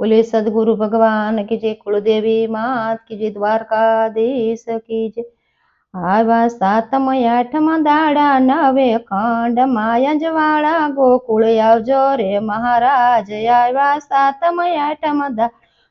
બોલે સદગુરુ ભગવાન की जय कुलदेवी मात की जय દ્વારકાધીશ की जय આવા સાતમ આઠમ દાડા નવે ખંડ માયંજવાળા ગોકુળ આવજો રે મહારાજ આવ્યા સાતમ આઠમ દા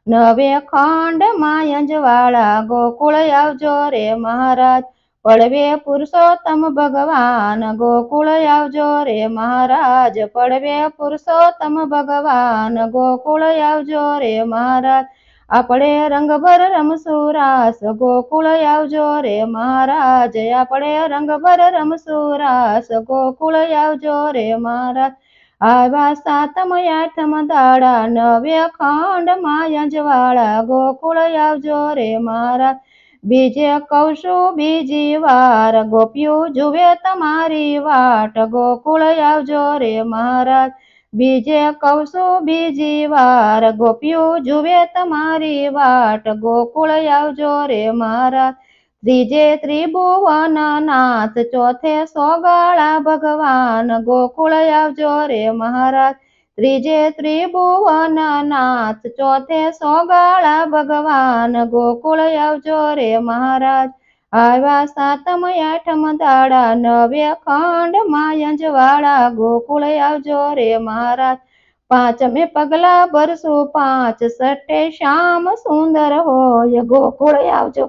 નવે ખંડ માયંજવાળા ગોકુળ આવજો રે મહારાજ પડવે પુરુષોત્તમ ભગવાન ગોકુળ આવજો રે મહારાજ પડવે પુરુષોત્તમ ભગવાન ગોકુળ આવજો રે મહારાજ આપણે રંગભર રમશું રાસ ગોકુળ આવજો રે મહારાજ આપણે રંગભર રમશું રાસ ગોકુળ આવજો રે મહારાજ આવા સાતમ આઠમ દાડા નવે ખંડ માયંજવાળા ગોકુળ આવજો રે મહારાજ બીજે કૌશો, બીજી વાર ગોપ્યું જુએ તમારી વાટ. ગોકુળ આવજો રે મહારાજ. બીજે કૌશો, બીજી વાર ગોપીઓ જુએ તમારી વાટ. ગોકુળ આવજો રે મહારાજ. ત્રીજે ત્રિભુવન નાથ, ચોથે સોગાળા ભગવાન. ગોકુળ આવજો રે મહારાજ. ત્રીજે ત્રિભુવન નાથ ચોથે સોગાળા ભગવાન ગોકુળ આવજો રે મહારાજ આવ્યા સાતમ આઠમ દાડા નવે ખંડ માયંજવાળા ગોકુળ આવજો રે મહારાજ પાંચમે પગલા ભરશું પાંચ સટે શ્યામ સુંદર હોય ગોકુળ આવજો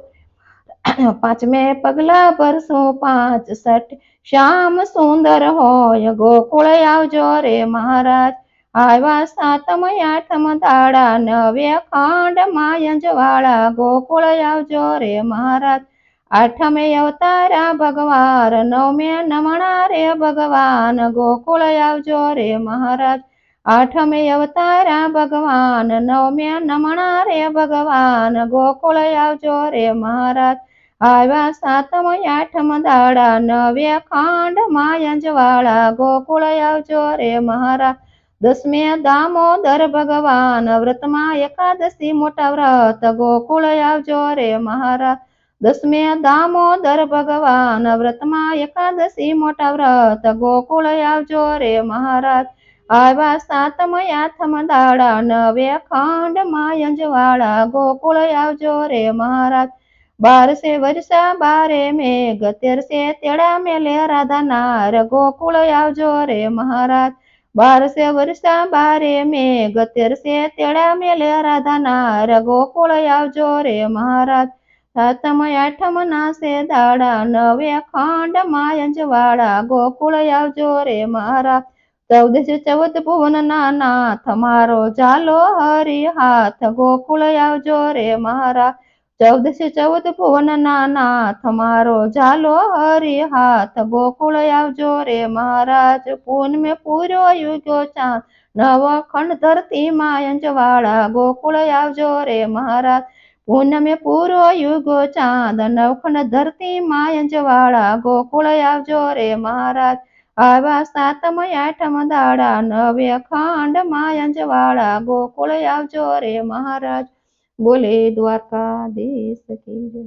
પાંચમે પગલા ભરશું પાંચ સટ શ્યામ સુંદર હોય ગોકુળ આવજો રે મહારાજ આવ્યા સાતમ આઠમ દાડા નવે ખંડ માયંજવાળા ગોકુળ આવજો રે મહારાજ. આઠમે અવતારા ભગવાન, નવમે નમણા રે ભગવાન, ગોકુળ આવજો રે મહારાજ. આઠમે અવતારા ભગવાન, નવમે નમણા રે ભગવાન, ગોકુળ આવજો રે મહારાજ. આવ્યા સાતમ આઠમ દાડા નવે ખંડ માયંજવાળા ગોકુળ આવજો રે મહારાજ. દસમે દામોદર ભગવાન વ્રતમાં એકાદશી મોટા વ્રત ગોકુળ આવજો રે મહારાજ દસમે દામોદર ભગવાન વ્રતમાં એકાદશી મોટા વ્રત ગોકુળ આવજો રે મહારાજ આવ્યા સાતમ આઠમ દાડા નવે ખંડ માયંજવાળા ગોકુળ આવજો રે મહારાજ બારસે વર્ષા બારે મેઘ તેરસે તેડા મેલે રાધા નાર ગોકુળ આવજો રે મહારાજ બારસે વર્ષા બારે મેઘ ગતેરસે તેડા મેલે રાધાના રગોકુળ આવજો રે મહારાજ. સાતમ આઠમ નાસે દાડા, નવે ખંડ માયંજવાળા ગોકુળ આવજો રે મહારાજ. ચૌદ ચૌદ ભુવન નાથ મારો ચાલો હરી હાથ, ગોકુળ આવજો રે મહારાજ. ચૌદશ ચૌદ ભુવન ના નાથ, મારો ઝાલો હરી હાથ, ગોકુળ આવજો રે મહારાજ પૂન મેં પૂરો યુગ્યો ચાંદ. નવ ખંડ ધરતી માયંજવાળા ગોકુળ આવજો રે મહારાજ પૂનમે પૂરો યુગો ચાંદ. નવખંડ ધરતી માયંજવાળા ગોકુળ આવજો રે મહારાજ, આવા સાતમ આઠમ દાડા નવે ખંડ માયંજવાળા ગોકુળ આવજો રે મહારાજ. બોલે દ્વારકાધીશ કી જય